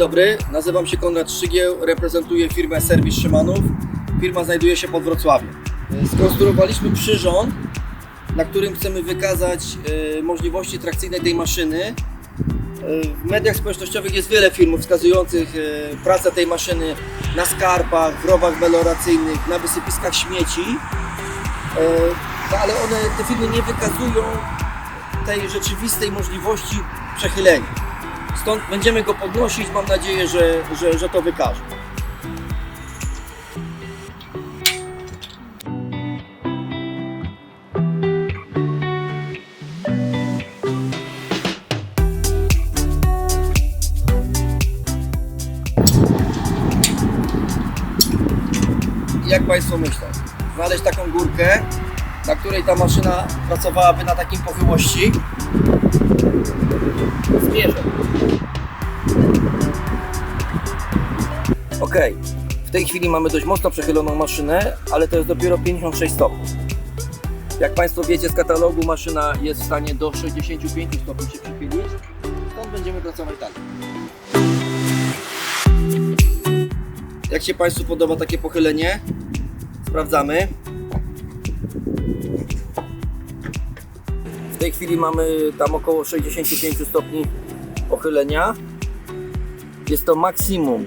dobry, nazywam się Konrad Szygieł, reprezentuję firmę Serwis Szymanów. Firma znajduje się pod Wrocławiem. Skonstruowaliśmy przyrząd, na którym chcemy wykazać e, możliwości trakcyjne tej maszyny. E, W mediach społecznościowych jest wiele filmów wskazujących e, pracę tej maszyny na skarpach, w rowach meloracyjnych, na wysypiskach śmieci. Ale one, te filmy nie wykazują tej rzeczywistej możliwości przechylenia. Stąd będziemy go podnosić, mam nadzieję, że, że, że to wykaże. Jak Państwo myślą? Znaleźć taką górkę, na której ta maszyna pracowałaby na takim pochyłości? Zmierzę. Ok, w tej chwili mamy dość mocno przechyloną maszynę, ale to jest dopiero 56 stopni. Jak Państwo wiecie z katalogu, maszyna jest w stanie do 65 stopni się przychylić, stąd będziemy pracować dalej. Jak się Państwu podoba takie pochylenie? Sprawdzamy. Tej chwili mamy tam około 65 stopni pochylenia. Jest to maksimum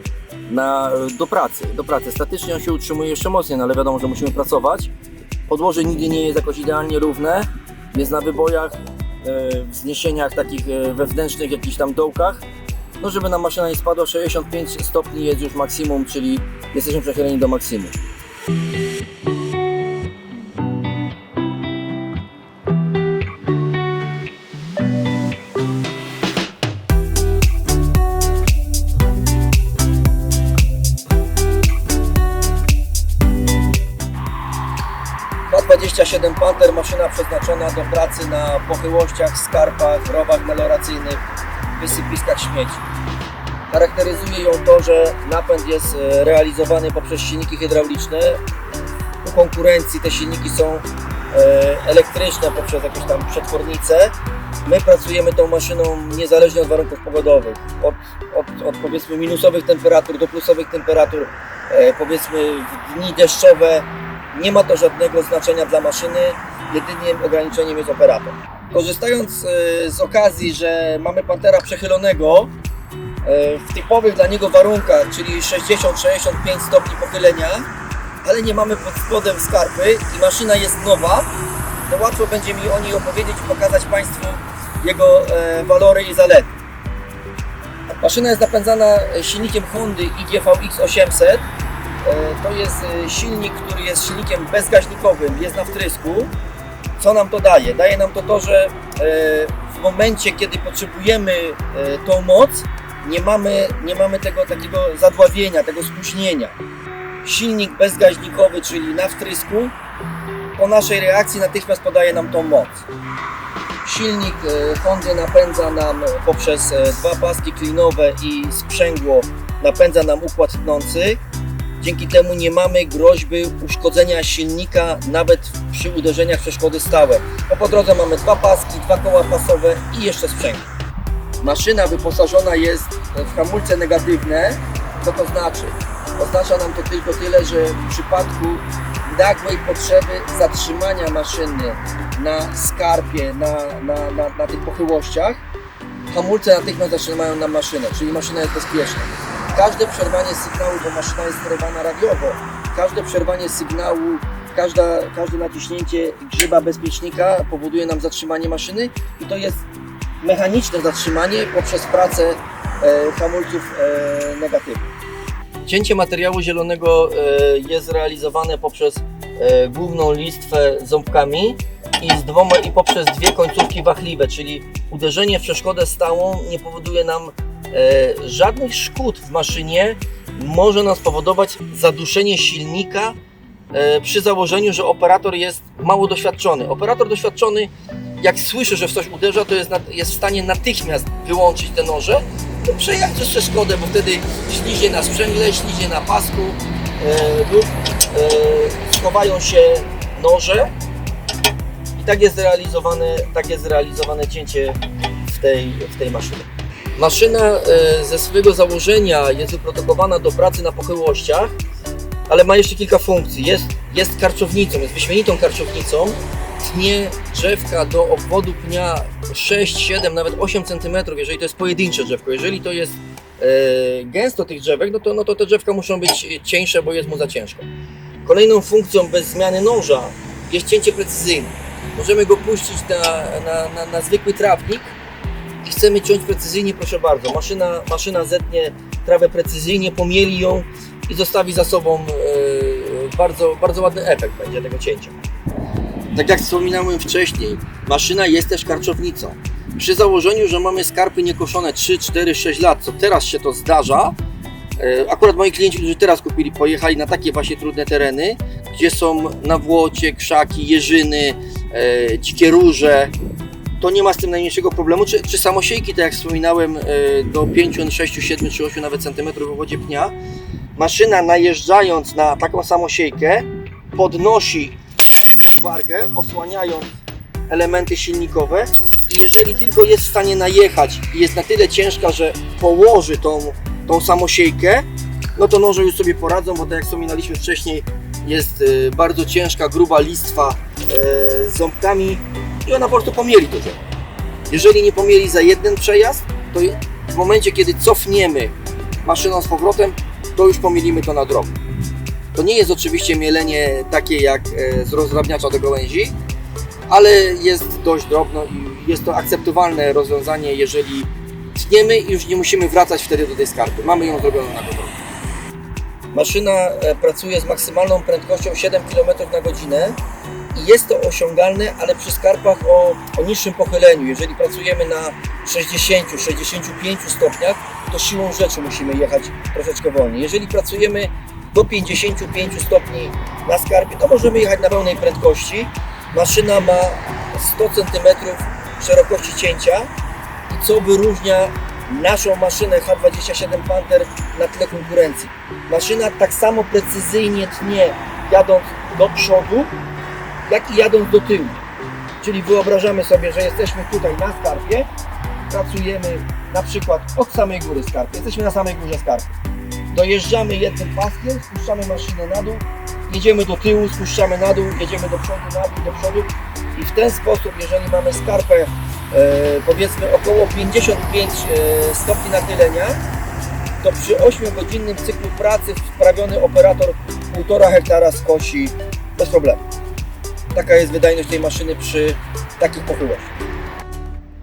na, do pracy, do pracy. Statycznie on się utrzymuje jeszcze mocniej, no ale wiadomo, że musimy pracować. Podłoże nigdy nie jest jakoś idealnie równe, jest na wybojach, e, wzniesieniach takich e, wewnętrznych, jakichś tam dołkach. No żeby nam maszyna nie spadła, 65 stopni jest już maksimum, czyli jesteśmy przechyleni do maksimum. K27 Panther, maszyna przeznaczona do pracy na pochyłościach, skarpach, rowach meloracyjnych, wysypiskach śmieci. Charakteryzuje ją to, że napęd jest e, realizowany poprzez silniki hydrauliczne. U konkurencji te silniki są e, elektryczne poprzez jakieś tam przetwornice. My pracujemy tą maszyną niezależnie od warunków pogodowych. Od, od, od powiedzmy minusowych temperatur do plusowych temperatur, e, powiedzmy w dni deszczowe. Nie ma to żadnego znaczenia dla maszyny, jedynym ograniczeniem jest operator. Korzystając e, z okazji, że mamy Pantera przechylonego, e, w typowych dla niego warunkach, czyli 60-65 stopni pochylenia, ale nie mamy pod spodem skarpy i maszyna jest nowa, to łatwo będzie mi o niej opowiedzieć i pokazać Państwu jego e, walory i zalety. Maszyna jest napędzana silnikiem Hondy IGVX 800. E, To jest e, silnik, który jest silnikiem bezgaźnikowym, jest na wtrysku. Co nam to daje? Daje nam to to, że e, w momencie, kiedy potrzebujemy tą moc, nie mamy, nie mamy tego takiego zadławienia, tego spóźnienia. Silnik bezgaźnikowy, czyli na wtrysku, po naszej reakcji natychmiast podaje nam tą moc. Silnik Hondy napędza nam poprzez dwa paski klinowe i sprzęgło napędza nam układ tnący. Dzięki temu nie mamy groźby uszkodzenia silnika nawet przy uderzeniach przeszkody stałe. Po drodze mamy dwa paski, dwa koła pasowe i jeszcze sprzęgło. Maszyna wyposażona jest w hamulce negatywne. Co to znaczy? Oznacza nam to tylko tyle, że w przypadku nagłej potrzeby zatrzymania maszyny na skarpie, na, na, na, na tych pochyłościach, hamulce natychmiast zatrzymają nam maszynę, czyli maszyna jest bezpieczna. Każde przerwanie sygnału, bo maszyna jest sterowana radiowo, każde przerwanie sygnału, każda, każde naciśnięcie grzyba bezpiecznika powoduje nam zatrzymanie maszyny i to jest mechaniczne zatrzymanie poprzez pracę e, hamulców e, negatywnych. Cięcie materiału zielonego e, jest realizowane poprzez e, główną listwę ząbkami i, z dwoma, i poprzez dwie końcówki wachliwe, czyli uderzenie w przeszkodę stałą nie powoduje nam żadnych szkód w maszynie, może nam spowodować zaduszenie silnika e, przy założeniu, że operator jest mało doświadczony. Operator doświadczony, jak słyszy, że w coś uderza, to jest, jest w stanie natychmiast wyłączyć te noże i przejechać przez przeszkodę, bo wtedy ślizie na sprzęgle, ślizie na pasku e, lub e, schowają się noże i tak jest realizowane, tak jest realizowane cięcie w tej, w tej maszynie. Maszyna e, ze swojego założenia jest wyprodukowana do pracy na pochyłościach, ale ma jeszcze kilka funkcji. Jest, jest karczownicą, jest wyśmienitą karczownicą. Tnie drzewka do obwodu pnia 6, 7, nawet 8 cm, jeżeli to jest pojedyncze drzewko. Jeżeli to jest e, gęsto tych drzewek, no to, no to te drzewka muszą być cieńsze, bo jest mu za ciężko. Kolejną funkcją bez zmiany noża jest cięcie precyzyjne. Możemy go puścić na, na, na, na zwykły trawnik chcemy ciąć precyzyjnie, proszę bardzo. Maszyna, maszyna zetnie trawę precyzyjnie, pomieli ją i zostawi za sobą e, bardzo, bardzo ładny efekt będzie tego cięcia. Tak jak wspominałem wcześniej, maszyna jest też karczownicą. Przy założeniu, że mamy skarpy niekoszone 3, 4, 6 lat, co teraz się to zdarza, e, akurat moi klienci, którzy teraz kupili, pojechali na takie właśnie trudne tereny, gdzie są nawłocie, krzaki, jeżyny, e, dzikie róże, to nie ma z tym najmniejszego problemu. Czy, czy samosiejki, tak jak wspominałem, e, do 5, 6, 7 czy 8 nawet centymetrów w obwodzie pnia, maszyna najeżdżając na taką samosiejkę podnosi tą wargę, osłaniając elementy silnikowe i jeżeli tylko jest w stanie najechać i jest na tyle ciężka, że położy tą, tą samosiejkę, no to noże już sobie poradzą, bo tak jak wspominaliśmy wcześniej, jest e, bardzo ciężka, gruba listwa e, z ząbkami i ona po prostu pomieli to drzewo. Jeżeli nie pomieli za jeden przejazd, to w momencie, kiedy cofniemy maszyną z powrotem, to już pomielimy to na drogę. To nie jest oczywiście mielenie takie jak e, z rozdrabniacza do gałęzi, ale jest dość drobno i jest to akceptowalne rozwiązanie, jeżeli tniemy i już nie musimy wracać wtedy do tej skarpy. Mamy ją zrobioną na gotowo. Maszyna e, pracuje z maksymalną prędkością 7 km na godzinę i jest to osiągalne, ale przy skarpach o, o niższym pochyleniu. Jeżeli pracujemy na 60-65 stopniach, to siłą rzeczy musimy jechać troszeczkę wolniej. Jeżeli pracujemy do 55 stopni na skarpie, to możemy jechać na pełnej prędkości. Maszyna ma 100 cm szerokości cięcia i co wyróżnia naszą maszynę H27 Panther na tle konkurencji. Maszyna tak samo precyzyjnie tnie jadąc do przodu, jak i jadąc do tyłu. Czyli wyobrażamy sobie, że jesteśmy tutaj na skarpie, pracujemy na przykład od samej góry skarpy, jesteśmy na samej górze skarpy. Dojeżdżamy jednym paskiem, spuszczamy maszynę na dół, jedziemy do tyłu, spuszczamy na dół, jedziemy do przodu, na dół, do przodu i w ten sposób, jeżeli mamy skarpę e, powiedzmy około 55 e, stopni nachylenia, to przy 8-godzinnym cyklu pracy wprawiony operator 1,5 hektara skosi bez problemu. Taka jest wydajność tej maszyny przy takich pochyłościach.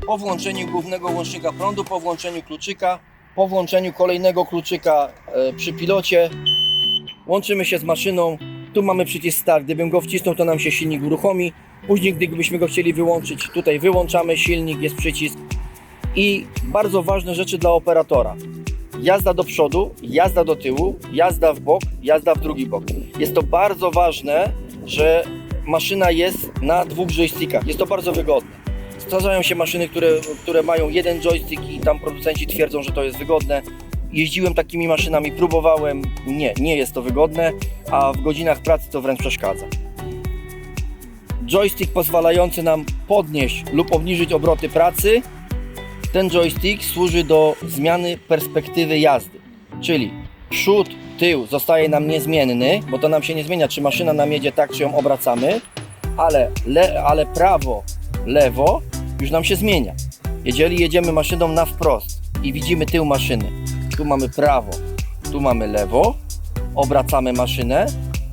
Po włączeniu głównego łącznika prądu, po włączeniu kluczyka, po włączeniu kolejnego kluczyka e, przy pilocie, łączymy się z maszyną. Tu mamy przycisk start. Gdybym go wcisnął, to nam się silnik uruchomi. Później, gdybyśmy go chcieli wyłączyć, tutaj wyłączamy silnik, jest przycisk. I bardzo ważne rzeczy dla operatora. Jazda do przodu, jazda do tyłu, jazda w bok, jazda w drugi bok. Jest to bardzo ważne, że maszyna jest na dwóch joystickach. Jest to bardzo wygodne. Zdarzają się maszyny, które, które mają jeden joystick i tam producenci twierdzą, że to jest wygodne. Jeździłem takimi maszynami, próbowałem. Nie, nie jest to wygodne, a w godzinach pracy to wręcz przeszkadza. Joystick pozwalający nam podnieść lub obniżyć obroty pracy. Ten joystick służy do zmiany perspektywy jazdy, czyli przód, tył zostaje nam niezmienny, bo to nam się nie zmienia, czy maszyna nam jedzie tak, czy ją obracamy, ale, le, ale prawo, lewo już nam się zmienia. Jeżeli jedziemy maszyną na wprost i widzimy tył maszyny, tu mamy prawo, tu mamy lewo, obracamy maszynę,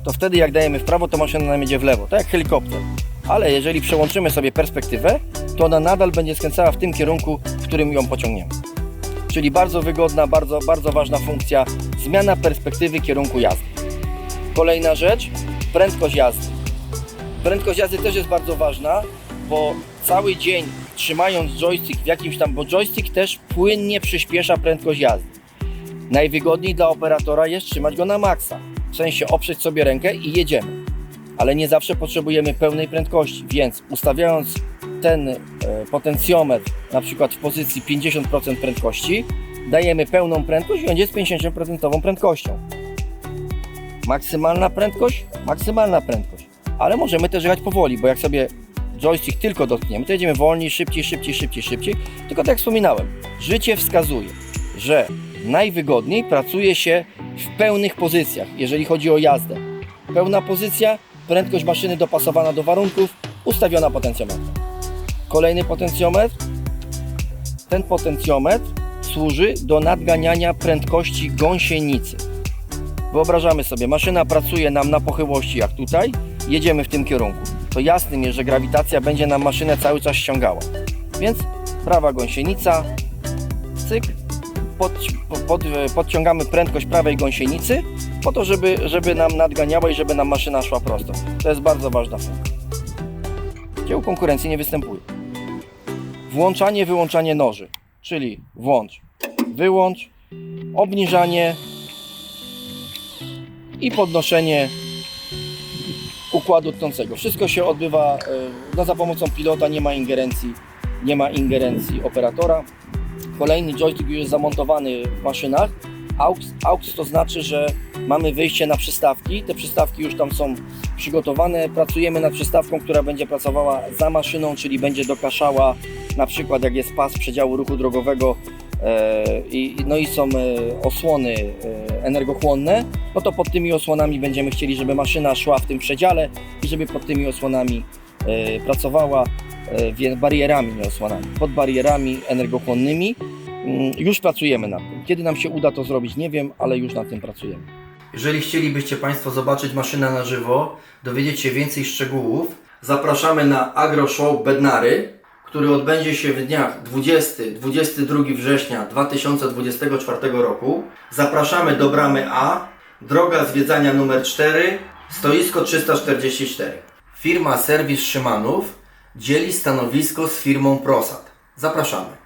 to wtedy jak dajemy w prawo, to maszyna nam jedzie w lewo, tak jak helikopter. Ale jeżeli przełączymy sobie perspektywę, to ona nadal będzie skręcała w tym kierunku, w którym ją pociągniemy. Czyli bardzo wygodna, bardzo, bardzo ważna funkcja, zmiana perspektywy kierunku jazdy. Kolejna rzecz, prędkość jazdy. Prędkość jazdy też jest bardzo ważna, bo cały dzień trzymając joystick w jakimś tam, bo joystick też płynnie przyspiesza prędkość jazdy. Najwygodniej dla operatora jest trzymać go na maksa, w sensie oprzeć sobie rękę i jedziemy. Ale nie zawsze potrzebujemy pełnej prędkości, więc ustawiając ten e, potencjometr na przykład w pozycji 50% prędkości, dajemy pełną prędkość i on jest 50% prędkością. Maksymalna prędkość, maksymalna prędkość. Ale możemy też jechać powoli, bo jak sobie joystick tylko dotkniemy, to jedziemy wolniej, szybciej, szybciej, szybciej, szybciej. Tylko tak jak wspominałem, życie wskazuje, że najwygodniej pracuje się w pełnych pozycjach, jeżeli chodzi o jazdę. Pełna pozycja, prędkość maszyny dopasowana do warunków, ustawiona potencjometra. Kolejny potencjometr. Ten potencjometr służy do nadganiania prędkości gąsienicy. Wyobrażamy sobie, maszyna pracuje nam na pochyłości jak tutaj, jedziemy w tym kierunku. To jasnym jest, że grawitacja będzie nam maszynę cały czas ściągała. Więc prawa gąsienica, cyk, pod, pod, podciągamy prędkość prawej gąsienicy po to, żeby, żeby nam nadganiała i żeby nam maszyna szła prosto. To jest bardzo ważna funkcja. Dzieł konkurencji nie występuje. Włączanie, wyłączanie noży, czyli włącz, wyłącz, obniżanie i podnoszenie układu tnącego. Wszystko się odbywa e, no, za pomocą pilota, nie ma ingerencji, nie ma ingerencji operatora. Kolejny joystick już jest zamontowany w maszynach. AUX, AUX to znaczy, że mamy wyjście na przystawki. Te przystawki już tam są przygotowane. Pracujemy nad przystawką, która będzie pracowała za maszyną, czyli będzie dokaszała na przykład jak jest pas przedziału ruchu drogowego e, i, no i są e, osłony e, energochłonne, no to pod tymi osłonami będziemy chcieli, żeby maszyna szła w tym przedziale i żeby pod tymi osłonami pracowała barierami, nie osłonami, pod barierami energochłonnymi. Mm, Już pracujemy nad tym. Kiedy nam się uda to zrobić, nie wiem, ale już nad tym pracujemy. Jeżeli chcielibyście Państwo zobaczyć maszynę na żywo, dowiedzieć się więcej szczegółów, zapraszamy na Agro Show Bednary, który odbędzie się w dniach 20-22 września 2024 roku. Zapraszamy do bramy A, droga zwiedzania numer 4, stoisko 344. Firma Serwis Szymanów dzieli stanowisko z firmą Prosat. Zapraszamy.